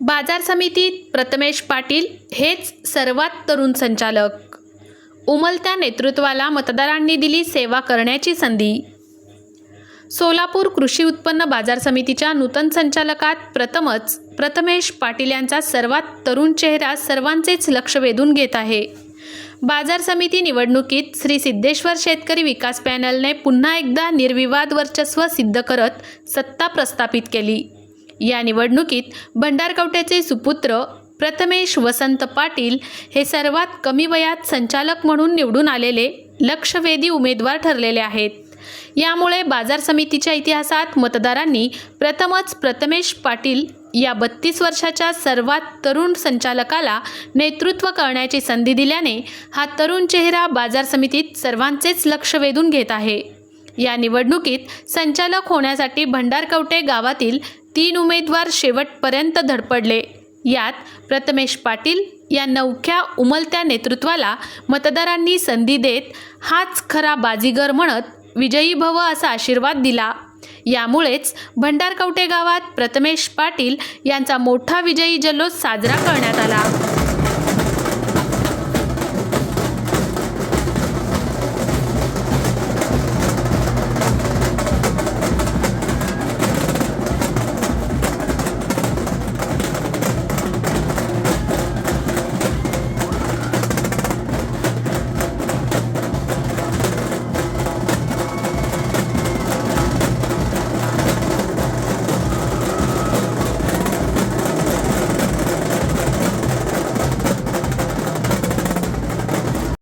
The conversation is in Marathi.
बाजार समितीत प्रथमेश पाटील हेच सर्वात तरुण संचालक. उमलत्या नेतृत्वाला मतदारांनी दिली सेवा करण्याची संधी. सोलापूर कृषी उत्पन्न बाजार समितीच्या नूतन संचालकात प्रथमच प्रथमेश पाटील यांचा सर्वात तरुण चेहरा सर्वांचेच लक्ष वेधून घेत आहे. बाजार समिती निवडणुकीत श्री सिद्धेश्वर शेतकरी विकास पॅनलने पुन्हा एकदा निर्विवाद वर्चस्व सिद्ध करत सत्ता प्रस्थापित केली. या निवडणुकीत भंडारकवट्याचे सुपुत्र प्रथमेश वसंत पाटील हे सर्वात कमी वयात संचालक म्हणून निवडून आलेले लक्षवेधी उमेदवार ठरलेले आहेत. यामुळे बाजार समितीच्या इतिहासात मतदारांनी प्रथमच प्रथमेश पाटील या बत्तीस वर्षाच्या सर्वात तरुण संचालकाला नेतृत्व करण्याची संधी दिल्याने हा तरुण चेहरा बाजार समितीत सर्वांचेच लक्ष वेधून घेत आहे. या निवडणुकीत संचालक होण्यासाठी भंडारकवटे गावातील तीन उमेदवार शेवटपर्यंत धडपडले. यात प्रथमेश पाटील या नवख्या उमलत्या नेतृत्वाला मतदारांनी संधी देत हाच खरा बाजीगर म्हणत विजयी भव असा आशीर्वाद दिला. यामुळेच भंडारकवटे गावात प्रथमेश पाटील यांचा मोठा विजयी जल्लोष साजरा करण्यात आला.